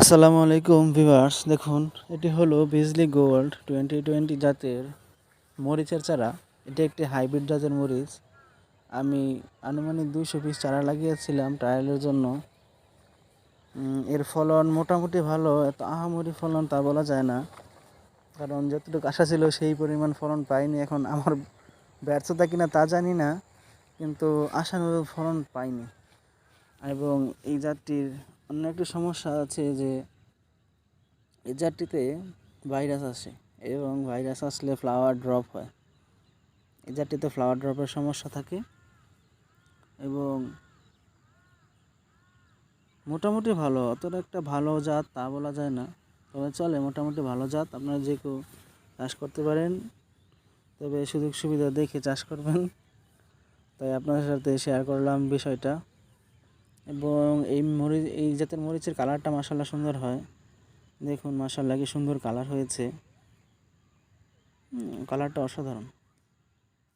আসসালামু আলাইকুম ভিভার্স দেখুন, এটি হলো বিজলি গোল্ড টোয়েন্টি টোয়েন্টি জাতের মরিচের চারা। এটি একটি হাইব্রিড জাতের মরিচ। আমি আনুমানিক দুইশো পিস চারা লাগিয়েছিলাম ট্রায়ালের জন্য। এর ফলন মোটামুটি ভালো, এত আহামরি ফলন তা বলা যায় না। কারণ যতটুকু আশা ছিল সেই পরিমাণ ফলন পাইনি, এখন আমার ব্যর্থতা কিনা তা জানি না, কিন্তু আশানুরূপ ফলন পাইনি। এবং এই জাতটির অন্য একটি সমস্যা আছে যে এই ভাইরাস আসে এবং ভাইরাস আসলে ফ্লাওয়ার ড্রপ হয়। এই ফ্লাওয়ার ড্রপের সমস্যা থাকে এবং মোটামুটি ভালো, অতটা একটা ভালো জাত তা বলা যায় না। তবে চলে, মোটামুটি ভালো জাত, আপনারা যে কেউ চাষ করতে পারেন। তবে সুযোগ সুবিধা দেখে চাষ করবেন। তাই আপনাদের সাথে শেয়ার করলাম বিষয়টা। এবং এই মরিচ, এই জাতের মরিচের কালারটা মাসাল্লাহ সুন্দর হয়। দেখুন মাসাল্লাহ কি সুন্দর কালার হয়েছে। কালারটা অসাধারণ।